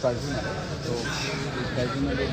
Tribunal তো ট্রাইব্যুনালে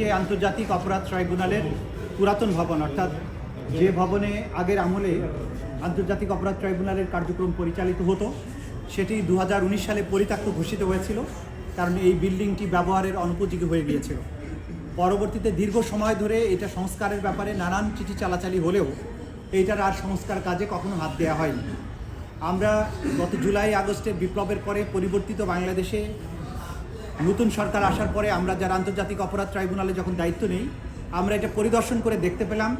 যে আন্তর্জাতিক অপরাধ ট্রাইব্যুনালের পুরাতন ভবন অর্থাৎ যে ভবনে আগের আমলে আন্তর্জাতিক অপরাধ ট্রাইব্যুনালের কার্যক্রম পরিচালিত হতো, সেটি দু হাজার উনিশ সালে পরিত্যক্ত ঘোষিত হয়েছিল, কারণ এই বিল্ডিংটি ব্যবহারের অনুপযোগী হয়ে গিয়েছিল। পরবর্তীতে দীর্ঘ সময় ধরে এটা সংস্কারের ব্যাপারে নানান চিঠি চালাচালি হলেও এইটার আর সংস্কার কাজে কখনো হাত দেওয়া হয়নি। আমরা গত জুলাই আগস্টের বিপ্লবের পরে পরিবর্তিত বাংলাদেশে নতুন সরকার আসার পরে আমরা যারা আন্তর্জাতিক অপরাধ ট্রাইব্যুনালে যখন দায়িত্ব নেই, আমরা এটা পরিদর্শন করে দেখতে পেলাম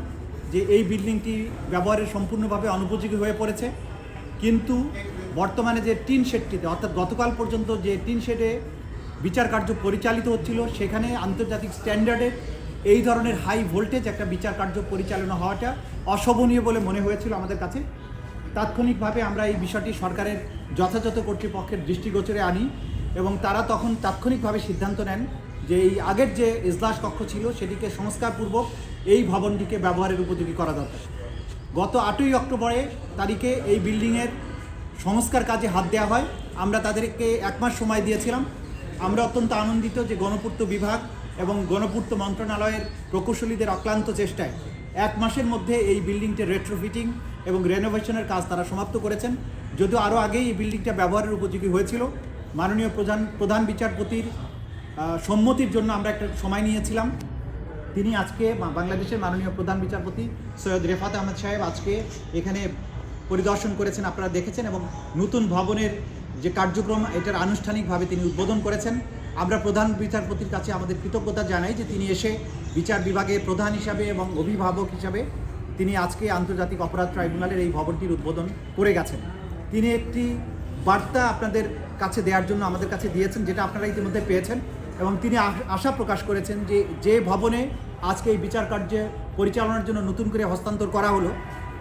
যে এই বিল্ডিংটি ব্যবহারের সম্পূর্ণভাবে অনুপযোগী হয়ে পড়েছে। কিন্তু বর্তমানে যে টিন শেডটিতে, অর্থাৎ গতকাল পর্যন্ত যে টিন শেডে বিচার কার্য পরিচালিত হচ্ছিল, সেখানে আন্তর্জাতিক স্ট্যান্ডার্ডে এই ধরনের হাই ভোল্টেজ একটা বিচার কার্য পরিচালনা হওয়াটা অশোভনীয় বলে মনে হয়েছিল আমাদের কাছে। তাৎক্ষণিকভাবে আমরা এই বিষয়টি সরকারের যথাযথ কর্তৃপক্ষের দৃষ্টিগোচরে আনি এবং তারা তখন তাৎক্ষণিকভাবে সিদ্ধান্ত নেন যে এই আগের যে ইজলাস কক্ষ ছিল, সেটিকে সংস্কারপূর্বক এই ভবনটিকে ব্যবহারের উপযোগী করা দরকার। গত আটই অক্টোবরে তারিখে এই বিল্ডিংয়ের সংস্কার কাজে হাত দেওয়া হয়। আমরা তাদেরকে এক মাস সময় দিয়েছিলাম। আমরা অত্যন্ত আনন্দিত যে গণপূর্ত বিভাগ এবং গণপূর্ত মন্ত্রণালয়ের প্রকৌশলীদের অক্লান্ত চেষ্টায় এক মাসের মধ্যে এই বিল্ডিংটির রেট্রোফিটিং এবং রেনোভেশনের কাজ তারা সমাপ্ত করেছেন। যদিও আরও আগেই এই বিল্ডিংটা ব্যবহারের উপযোগী হয়েছিল। মাননীয় প্রধান প্রধান বিচারপতির সম্মতির জন্য আমরা একটা সময় নিয়েছিলাম। তিনি আজকে বাংলাদেশের মাননীয় প্রধান বিচারপতি সৈয়দ রেফাত আহমদ সাহেব আজকে এখানে পরিদর্শন করেছেন, আপনারা দেখেছেন, এবং নতুন ভবনের যে কার্যক্রম, এটার আনুষ্ঠানিকভাবে তিনি উদ্বোধন করেছেন। আমরা প্রধান বিচারপতির কাছে আমাদের কৃতজ্ঞতা জানাই যে তিনি এসে বিচার বিভাগের প্রধান হিসাবে এবং অভিভাবক হিসাবে তিনি আজকে আন্তর্জাতিক অপরাধ ট্রাইব্যুনালের এই ভবনটির উদ্বোধন করে গেছেন। তিনি একটি বার্তা আপনাদের কাছে দেওয়ার জন্য আমাদের কাছে দিয়েছেন, যেটা আপনারা ইতিমধ্যে পেয়েছেন। এবং তিনি আশ- প্রকাশ করেছেন যে যে ভবনে আজকে এই বিচার কার্যে পরিচালনার জন্য নতুন করে হস্তান্তর করা হলো,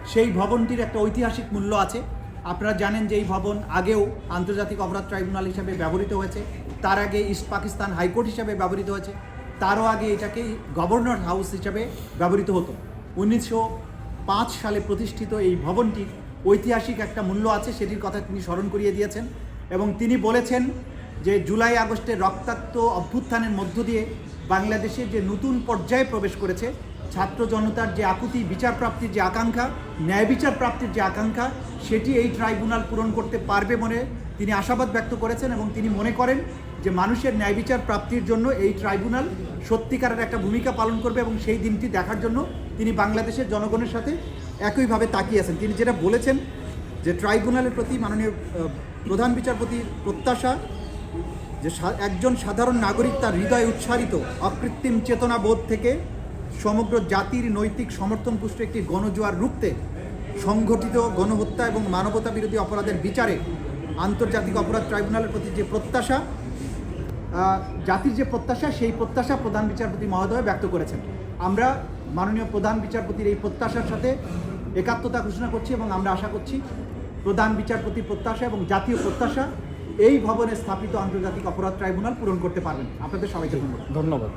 সেই ভবনটির একটা ঐতিহাসিক মূল্য আছে। আপনারা জানেন যে এই ভবন আগেও আন্তর্জাতিক অপরাধ ট্রাইব্যুনাল হিসাবে ব্যবহৃত হয়েছে, তার আগে ইস্ট পাকিস্তান হাইকোর্ট হিসাবে ব্যবহৃত হয়েছে, তারও আগে এটাকে গভর্নর হাউস হিসাবে ব্যবহৃত হতো। উনিশশো পাঁচ সালে প্রতিষ্ঠিত এই ভবনটির ঐতিহাসিক একটা মূল্য আছে, সেটির কথা তিনি স্মরণ করিয়ে দিয়েছেন এবং তিনি বলেছেন যে জুলাই আগস্টের রক্তাক্ত অভ্যুত্থানের মধ্য দিয়ে বাংলাদেশে যে নতুন পর্যায়ে প্রবেশ করেছে, ছাত্র জনতার যে আকুতি বিচার প্রাপ্তির যে আকাঙ্ক্ষা, ন্যায় বিচার প্রাপ্তির যে আকাঙ্ক্ষা, সেটি এই ট্রাইব্যুনাল পূরণ করতে পারবে বলে তিনি আশাবাদ ব্যক্ত করেছেন এবং তিনি মনে করেন যে মানুষের ন্যায় বিচার প্রাপ্তির জন্য এই ট্রাইব্যুনাল সত্যিকারের একটা ভূমিকা পালন করবে এবং সেই দিনটি দেখার জন্য তিনি বাংলাদেশের জনগণের সাথে একইভাবে তাকিয়ে আছেন। তিনি যেটা বলেছেন যে ট্রাইব্যুনালের প্রতি মাননীয় প্রধান বিচারপতির প্রত্যাশা যে একজন সাধারণ নাগরিক তার হৃদয় উচ্চারিত অকৃত্রিম চেতনা বোধ থেকে সমগ্র জাতির নৈতিক সমর্থন পুষ্ট একটি গণজোয়ার রুখতে সংগঠিত গণহত্যা এবং মানবতা বিরোধী অপরাধের বিচারে আন্তর্জাতিক অপরাধ ট্রাইব্যুনালের প্রতি যে প্রত্যাশা জাতির যে প্রত্যাশা, সেই প্রত্যাশা প্রধান বিচারপতি মহোদয় ব্যক্ত করেছেন। আমরা মাননীয় প্রধান বিচারপতির এই প্রত্যাশার সাথে একাত্মতা ঘোষণা করছি এবং আমরা আশা করছি প্রধান বিচারপতির প্রত্যাশা এবং জাতীয় প্রত্যাশা এই ভবনে স্থাপিত আন্তর্জাতিক অপরাধ ট্রাইব্যুনাল পূরণ করতে পারবেন। আপনাদের সবাইকে ধন্যবাদ। ধন্যবাদ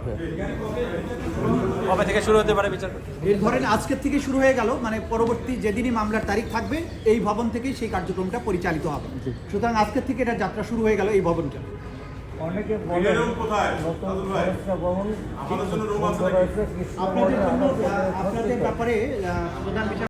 কবে থেকে শুরু হতে পারে বিচার এর ধরেন আজকের থেকে শুরু হয়ে গেল মানে পরবর্তী যেদিনই মামলার তারিখ থাকবে এই ভবন থেকেই সেই কার্যক্রমটা পরিচালিত হবে। সুতরাং আজকের থেকে এটা যাত্রা শুরু হয়ে গেল এই ভবনটা। অনেকে আপনাদের জন্য আপনাদের ব্যাপারে প্রধান বিচার